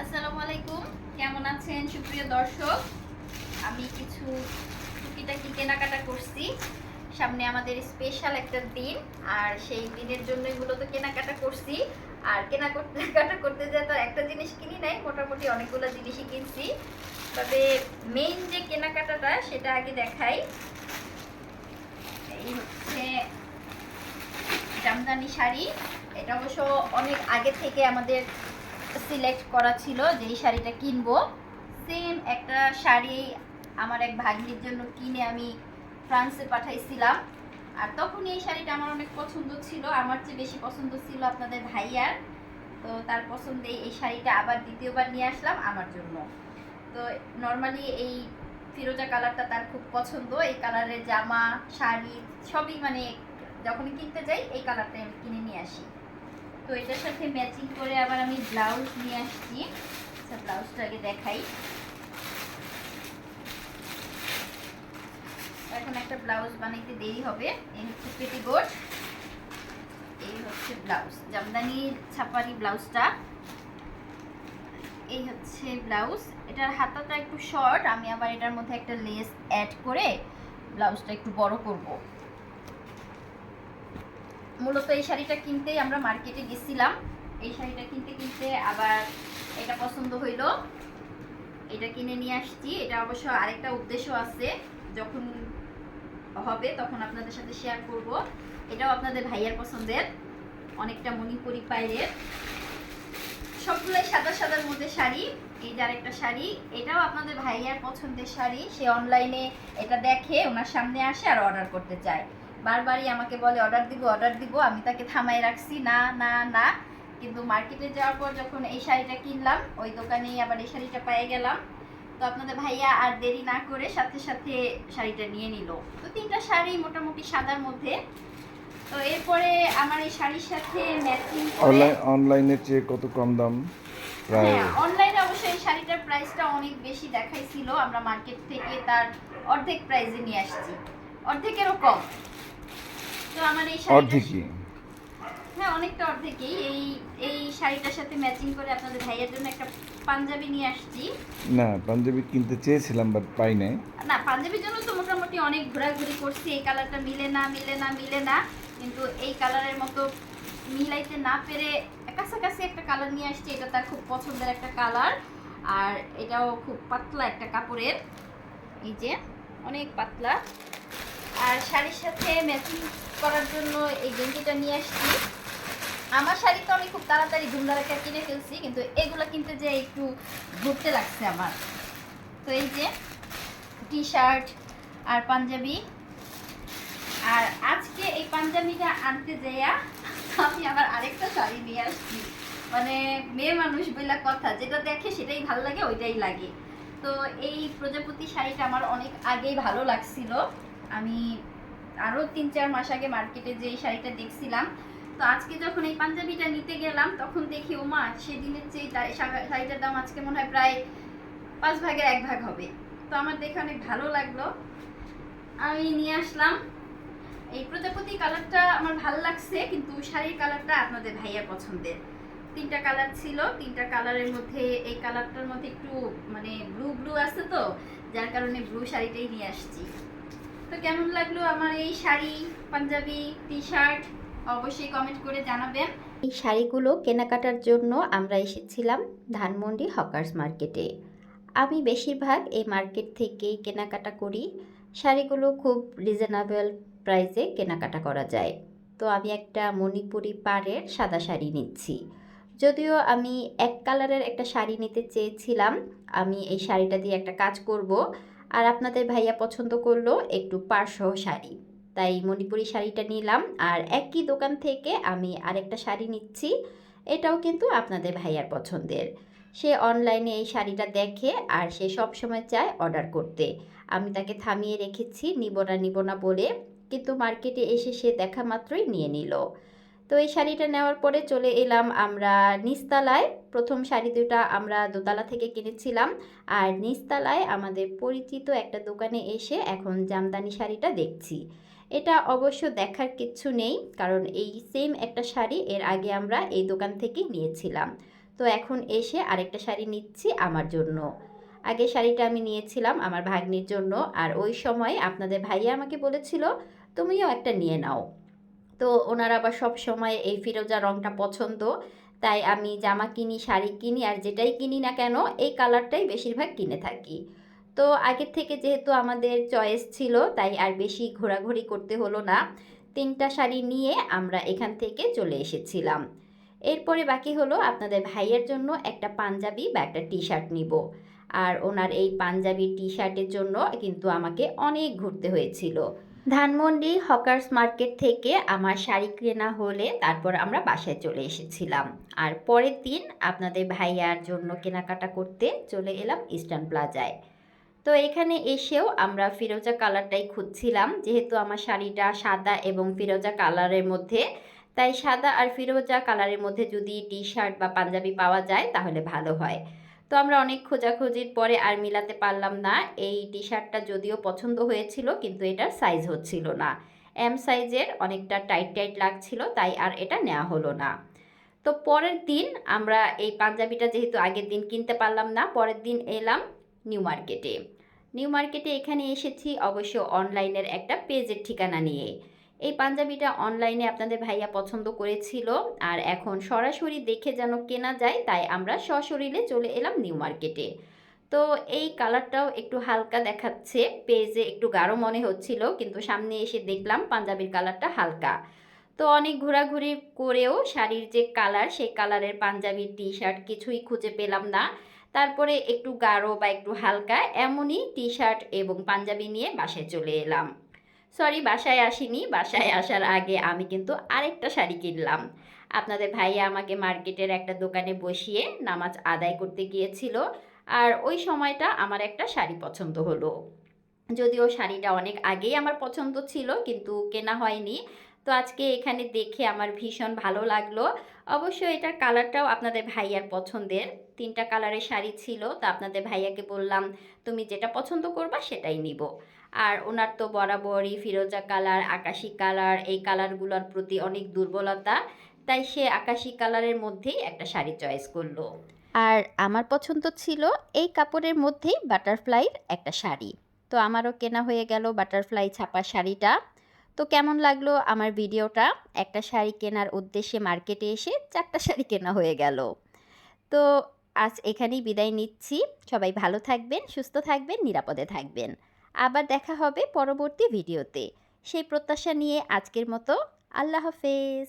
আসসালামু আলাইকুম। কেমন আছেন সুপ্রিয় দর্শক? আমি কিছু টুকিটাকি কেনাকাটা করছি। সামনে আমাদের স্পেশাল একটা দিন, আর সেই দিনের জন্যই মূলত কেনাকাটা করছি। আর কেনা কাটা করতে যা তো একটা জিনিস কিনি নাই, মোটামুটি অনেকগুলো জিনিসই কিনছি। তবে মেইন যে কেনাকাটাটা, সেটা আগে দেখাই। এই হচ্ছে জামদানি শাড়ি। এটা অবশ্য অনেক আগে থেকে আমাদের সিলেক্ট করা ছিল যে এই শাড়িটা কিনবো। সেম একটা শাড়ি আমার এক ভাগ্নির জন্য কিনে আমি ফ্রান্সে পাঠাইছিলাম। আর তখন এই শাড়িটা আমার অনেক পছন্দ ছিল, আমার চেয়ে বেশি পছন্দ ছিল আপনাদের ভাইয়ার। তো তার পছন্দে এই শাড়িটা আবার দ্বিতীয়বার নিয়ে আসলাম আমার জন্য। তো নর্মালি এই ফিরোজা কালারটা তার খুব পছন্দ, এই কালারের জামা, শাড়ি সবই মানে যখনই কিনতে যাই এই কালারটা আমি কিনে নিয়ে আসি। তো এটার সাথে ম্যাচিং করে আবার আমি ব্লাউজ নিয়ে আসছি। আচ্ছা ব্লাউজটা আগে দেখাই। এখন একটা ব্লাউজ বানাইতে দেরি হবে। এই হচ্ছে পেটি পেটিকোট এই হচ্ছে ব্লাউজ জামদানি ছাপারি ব্লাউজটা এই হচ্ছে ব্লাউজ এটার হাতাটা একটু শর্ট আমি আবার এটার মধ্যে একটা লেস অ্যাড করে ব্লাউজটা একটু বড় করব। মূলত এই শাড়িটা কিনতেই আমরা মার্কেটে গেছিলাম। এই শাড়িটা কিনতে কিনতে আবার এটা পছন্দ হইল। এটা কিনে নিয়ে আসছি। এটা অবশ্য আরেকটা উদ্দেশ্য আছে। যখন হবে তখন আপনাদের সাথে শেয়ার করব। এটাও আপনাদের ভাইয়ার পছন্দের। অনেকটা মণিপুরি পাইরের সবগুলোই সাদা সাদার মধ্যে শাড়ি। এই যে আরেকটা শাড়ি, এটাও আপনাদের ভাইয়ার পছন্দের শাড়ি। সে অনলাইনে এটা দেখে ওনার সামনে আসে আর অর্ডার করতে চায়। বারবারই আমাকে বলে অর্ডার দিব অর্ডার দিব আমি তাকে থামাই রাখছি। না না না। কিন্তু মার্কেটে যাওয়ার পর যখন এই শাড়িটা কিনলাম ওই দোকানেই আবার এই শাড়িটা পেয়ে গেলাম। তো আপনাদের ভাইয়া আর দেরি না করে সাথে সাথে শাড়িটা নিয়ে নিল। তো তিনটা শাড়ি মোটামুটি সাদার মধ্যে। তো এরপরে আমার এই শাড়ির সাথে ম্যাচিং অনলাইন অনলাইনের চেয়ে কত কম দাম? প্রায় হ্যাঁ অনলাইনে অবশ্যই এই শাড়িটার প্রাইসটা অনেক বেশি দেখাইছিল। আমরা মার্কেট থেকে তার অর্ধেক প্রাইসে নিয়ে আসছি। অর্ধেকেরও কম। তো আমার এই শাড়িটা অর্ধেকই। হ্যাঁ অনেকটা অর্ধেকই। এই এই শাড়িটার সাথে ম্যাচিং করে আপনাদের ভাইয়ের জন্য একটা পাঞ্জাবি নিয়ে আসছি। না পাঞ্জাবি কিনতে চেয়েছিলাম বাট পাই নাই। না পাঞ্জাবির জন্য তো মোটামুটি অনেক ঘোরাঘুরি করছি। এই কালারটা মিলে না মিলে না মিলে না। কিন্তু এই কালারের মতো মিলাইতে না পেরে কাছাকাছি একটা কালার নিয়ে আসছি। এটা তার খুব পছন্দের একটা কালার আর এটাও খুব পাতলা একটা কাপড়ের। এই যে অনেক পাতলা। আর শাড়ির সাথে ম্যাচিং করার জন্য এই গেঞ্জিটা নিয়ে আসছি। আমার শাড়ি তো আমি খুব তাড়াতাড়ি ধুমধারাকা কিনে ফেলছি, কিন্তু এগুলো কিনতে যে একটু ঘুরতে লাগছে আমার। তো এই যে টি শার্ট আর পাঞ্জাবি। আর আজকে এই পাঞ্জাবিটা আনতে যাইয়া আমি আবার আরেকটা শাড়ি নিয়ে আসছি। মানে মেয়ে মানুষ বইলা কথা, যেটা দেখে সেটাই ভালো লাগে, ওইটাই লাগে। তো এই প্রজাপতি শাড়িটা আমার অনেক আগেই ভালো লাগছিল। আমি আরও তিন, চার মাস আগে মার্কেটে যে শাড়িটা দেখছিলাম, তো আজকে যখন এই পাঞ্জাবিটা নিতে গেলাম, তখন দেখি ওমা সেদিনের চেয়ে শাড়িটার দাম আজকে মনে হয় প্রায় পাঁচ ভাগের এক ভাগ হবে। তো আমার দেখে অনেক ভালো লাগল। আমি নিয়ে আসলাম। এই প্রজাপতি কালারটা আমার ভালো লাগছে, কিন্তু শাড়ির কালারটা আপনাদের ভাইয়া পছন্দের। তিনটা কালার ছিল, তিনটা কালারের মধ্যে, এই কালারটার মধ্যে একটু মানে ব্লু ব্লু আছে তো, যার কারণে ব্লু শাড়িটাই নিয়ে আসছি। তো কেমন লাগল আমার এই শাড়ি, পাঞ্জাবি টি শার্ট অবশ্যই কমেন্ট করে জানাবেন। এই শাড়িগুলো কেনাকাটার জন্য আমরা এসেছিলাম ধানমন্ডি হকার্স মার্কেটে। আমি বেশিরভাগ এই মার্কেট থেকেই কেনাকাটা করি। শাড়িগুলো খুব রিজনেবল প্রাইসে কেনাকাটা করা যায়। তো আমি একটা মণিপুরি পাড়ের সাদা শাড়ি নিচ্ছি। যদিও আমি এক কালারের একটা শাড়ি নিতে চেয়েছিলাম, আমি এই শাড়িটা দিয়ে একটা কাজ করব। আর আপনাদের ভাইয়া পছন্দ করল একটু পাড়সহ শাড়ি। তাই মণিপুরি শাড়িটা নিলাম আর একই দোকান থেকে আমি আরেকটা শাড়ি নিচ্ছি। এটাও কিন্তু আপনাদের ভাইয়ার পছন্দের। সে অনলাইনে এই শাড়িটা দেখে আর সে সব সময় চায় অর্ডার করতে। আমি তাকে থামিয়ে রেখেছি, নিব না নিব না বলে। কিন্তু মার্কেটে এসে সে দেখা মাত্রই নিয়ে নিল। তো এই শাড়িটা নেওয়ার পরে চলে এলাম আমরা নিস্তালায় প্রথম শাড়ি দুটা আমরা দোতলা থেকে কিনেছিলাম। আর নিস্তালায় আমাদের পরিচিত একটা দোকানে এসে এখন জামদানি শাড়িটা দেখছি। এটা অবশ্য দেখার কিচ্ছু নেই, কারণ এই সেম একটা শাড়ি এর আগে আমরা এই দোকান থেকেই নিয়েছিলাম। তো এখন এসে আরেকটা শাড়ি নিচ্ছি আমার জন্য। আগে শাড়িটা আমি নিয়েছিলাম আমার ভাগ্নির জন্য। আর ওই সময় আপনাদের ভাইয়া আমাকে বলেছিল, তুমিও একটা নিয়ে নাও। তো ওনার আবার সব সময় এই ফিরোজা রঙটা পছন্দ। তাই আমি জামা কিনি, শাড়ি কিনি, আর যেটাই কিনি না কেন, এই কালারটাই বেশিরভাগ কিনে থাকি। তো আগের থেকে যেহেতু আমাদের চয়েস ছিল, তাই আর বেশি ঘোরাঘুরি করতে হলো না। তিনটা শাড়ি নিয়ে আমরা এখান থেকে চলে এসেছিলাম। এরপরে বাকি হলো আপনাদের ভাইয়ের জন্য একটা পাঞ্জাবি বা একটা টি শার্ট নিব। আর ওনার এই পাঞ্জাবি টি শার্টের জন্য কিন্তু আমাকে অনেক ঘুরতে হয়েছিল। ধানমন্ডি হকার্স মার্কেট থেকে আমার শাড়ি কেনা হলে তারপর আমরা বাসায় চলে এসেছিলাম। আর পরের দিন আপনাদের ভাইয়ার জন্য কেনাকাটা করতে চলে এলাম ইস্টার্ন প্লাজায়। তো এখানে এসেও আমরা ফিরোজা কালারটাই খুঁজছিলাম, যেহেতু আমার শাড়িটা সাদা এবং ফিরোজা কালারের মধ্যে। তাই সাদা আর ফিরোজা কালারের মধ্যে যদি টি শার্ট বা পাঞ্জাবি পাওয়া যায় তাহলে ভালো হয়। তো আমরা অনেক খোঁজাখুঁজির পরে আর মিলাতে পারলাম না। এই টি শার্টটা যদিও পছন্দ হয়েছিল, কিন্তু এটার সাইজ হচ্ছিল না। এম সাইজের অনেকটা টাইট টাইট লাগছিল, তাই আর এটা নেওয়া হলো না। তো পরের দিন আমরা এই পাঞ্জাবিটা যেহেতু আগের দিন কিনতে পারলাম না, পরের দিন এলাম নিউ মার্কেটে নিউ মার্কেটে এখানে এসেছি অবশ্য অনলাইনের একটা পেজের ঠিকানা নিয়ে। এই পাঞ্জাবিটা অনলাইনে আপনাদের ভাইয়া পছন্দ করেছিল। আর এখন সরাসরি দেখে যেন কেনা যায়, তাই আমরা সশরীরে চলে এলাম নিউ মার্কেটে। তো এই কালারটাও একটু হালকা দেখাচ্ছে, পেজে একটু গাঢ় মনে হচ্ছিল, কিন্তু সামনে এসে দেখলাম পাঞ্জাবির কালারটা হালকা। তো অনেক ঘোরাঘুরি করেও শাড়ির যে কালার, সেই কালারের পাঞ্জাবি টি শার্ট কিছুই খুঁজে পেলাম না। তারপরে একটু গাঢ় বা একটু হালকা, এমনই টি শার্ট এবং পাঞ্জাবি নিয়ে বাসায় চলে এলাম। সরি বাসায় আসিনি। বাসায় আসার আগে আমি কিন্তু আরেকটা শাড়ি কিনলাম। আপনাদের ভাইয়া আমাকে মার্কেটের একটা দোকানে বসিয়ে নামাজ আদায় করতে গিয়েছিল আর ওই সময়টা আমার একটা শাড়ি পছন্দ হলো। যদিও শাড়িটা অনেক আগেই আমার পছন্দ ছিল, কিন্তু কেনা হয়নি। তো আজকে এখানে দেখে আমার ভীষণ ভালো লাগল। অবশ্য এটার কালারটাও আপনাদের ভাইয়ার পছন্দের। তিনটা কালারের শাড়ি ছিল, তো আপনাদের ভাইয়াকে বললাম, তুমি যেটা পছন্দ করবা সেটাই নিব। আর ওনার তো বরাবরই ফিরোজা কালার, আকাশি কালার, এই কালারগুলোর প্রতি অনেক দুর্বলতা। তাই সে আকাশি কালারের মধ্যেই একটা শাড়ি চয়েস করল। আর আমার পছন্দ ছিল এই কাপড়ের মধ্যেই বাটারফ্লাইয়ের একটা শাড়ি। তো আমারও কেনা হয়ে গেল বাটারফ্লাই ছাপা শাড়িটা। তো কেমন লাগল আমার ভিডিওটা? একটা শাড়ি কেনার উদ্দেশ্যে মার্কেটে এসে চারটা শাড়ি কেনা হয়ে গেল। তো আজ এখানেই বিদায় নিচ্ছি। সবাই ভালো থাকবেন, সুস্থ থাকবেন, নিরাপদে থাকবেন। আবার দেখা হবে পরবর্তী ভিডিওতে। সেই প্রত্যাশা নিয়ে আজকের মতো আল্লাহ হাফেজ।